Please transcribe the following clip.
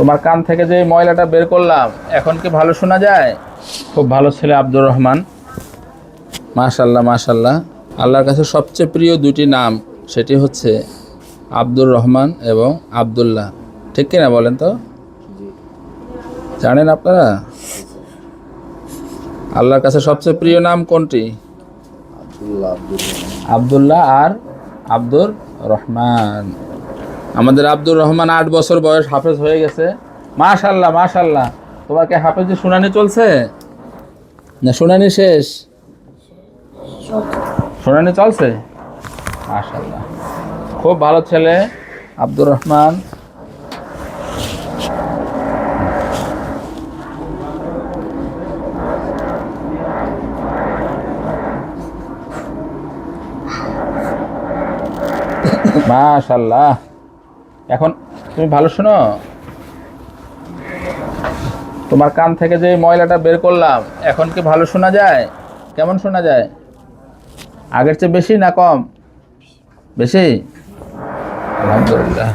তোমার কান থেকে যে ময়লাটা বের করলাম এখন কি ভালো শোনা যায়? খুব ভালো ছেলে আব্দুর রহমান। মাশাল্লাহ মাশাল্লাহ। আল্লাহর কাছে সবচেয়ে প্রিয় দুটি নাম সেটি হচ্ছে আব্দুর রহমান এবং আব্দুল্লাহ। ঠিক কিনা বলেন তো? জানেন আপনারা? আল্লাহর কাছে সবচেয়ে প্রিয় নাম কোনটি? আবদুল্লাহ আর আব্দুর রহমান। আমাদের আব্দুর রহমান আট বছর বয়স হাফেজ হয়ে গেছে। মাশাল্লাহ মাশাল্লাহ। তোমার কি হাফেজের শুনানি চলছে? না, শুনানি শেষ? শুনানি চলছে? মাশাল্লাহ। খুব ভালো ছেলে, আব্দুর রহমান। মাশাল্লাহ। এখন তুমি ভালো শোনো? তোমার কান থেকে যে ময়লাটা বের করলাম, এখন কি ভালো শোনা যায়? কেমন শোনা যায়? আগের চেয়ে বেশি না কম? বেশি? আলহামদুলিল্লাহ।